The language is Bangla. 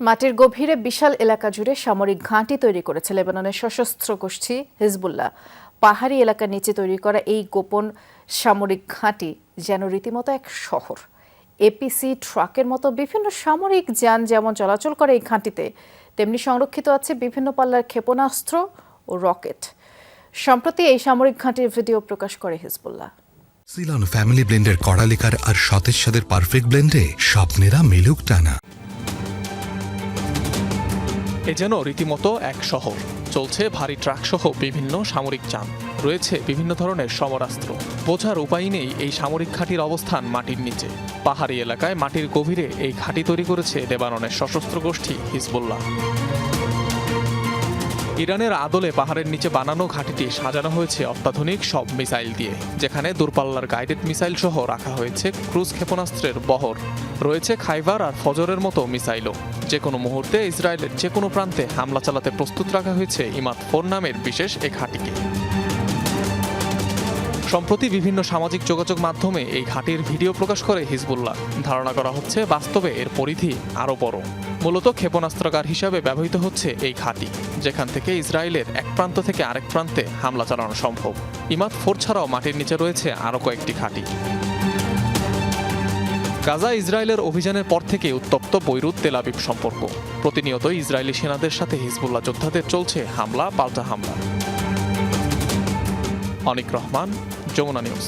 মাটির গভীরে বিশাল এলাকা জুড়ে সামরিক ঘাঁটি তৈরি করেছে লেবাননের সশস্ত্র গোষ্ঠী হিজবুল্লাহ। পাহাড়ি এলাকার নিচে তৈরি করা এই গোপন সামরিক ঘাঁটি যেন রীতিমতো এক শহর। এপিসি ট্রাকের মতো বিভিন্ন সামরিক যান যেমন চলাচল করে এই ঘাঁটিতে, তেমনি সংরক্ষিত আছে বিভিন্ন পাল্লার ক্ষেপণাস্ত্র ও রকেট। সম্প্রতি এই সামরিক ঘাঁটির ভিডিও প্রকাশ করে হিজবুল্লাহ। সিলন ফ্যামিলি ব্লেন্ডের কড়ালিকার আর সতেজ সাদের পারফেক্ট ব্লেন্ডে স্বপ্নেরা মিলুক টানা। এ যেন রীতিমতো এক শহর। চলছে ভারী ট্রাক সহ বিভিন্ন সামরিক যান। রয়েছে বিভিন্ন ধরনের সমরাস্ত্র। বোঝার উপায় নেই এই সামরিক ঘাঁটির অবস্থান মাটির নিচে। পাহাড়ি এলাকায় মাটির গভীরে এই ঘাঁটি তৈরি করেছে লেবাননের সশস্ত্র গোষ্ঠী হিজবুল্লাহ। ইরানের আদলে পাহাড়ের নিচে বানানো ঘাঁটিটি সাজানো হয়েছে অত্যাধুনিক সব মিসাইল দিয়ে, যেখানে দূরপাল্লার গাইডেড মিসাইল সহ রাখা হয়েছে ক্রুজ ক্ষেপণাস্ত্রের বহর। রয়েছে খাইবার আর ফজরের মতো মিসাইলও। যে কোনো মুহূর্তে ইসরায়েলের যে কোনো প্রান্তে হামলা চালাতে প্রস্তুত রাখা হয়েছে ইমাদ ফোর নামের বিশেষ এ ঘাঁটিকে। সম্প্রতি বিভিন্ন সামাজিক যোগাযোগ মাধ্যমে এই ঘাঁটির ভিডিও প্রকাশ করে হিজবুল্লাহ। ধারণা করা হচ্ছে, বাস্তবে এর পরিধি আরও বড়। মূলত ক্ষেপণাস্ত্রাগার হিসাবে ব্যবহৃত হচ্ছে এই ঘাঁটি, যেখান থেকে ইসরায়েলের এক প্রান্ত থেকে আরেক প্রান্তে হামলা চালানো সম্ভব। ইমাদ ফোর ছাড়াও মাটির নিচে রয়েছে আরও কয়েকটি ঘাঁটি। গাজা ইসরায়েলের অভিযানের পর থেকে উত্তপ্ত বৈরুত তেলাবিব সম্পর্ক। প্রতিনিয়ত ইসরায়েলি সেনাদের সাথে হিজবুল্লাহ যোদ্ধাদের চলছে হামলা, পাল্টা হামলা। অনিক রহমান যমুনা নিউজ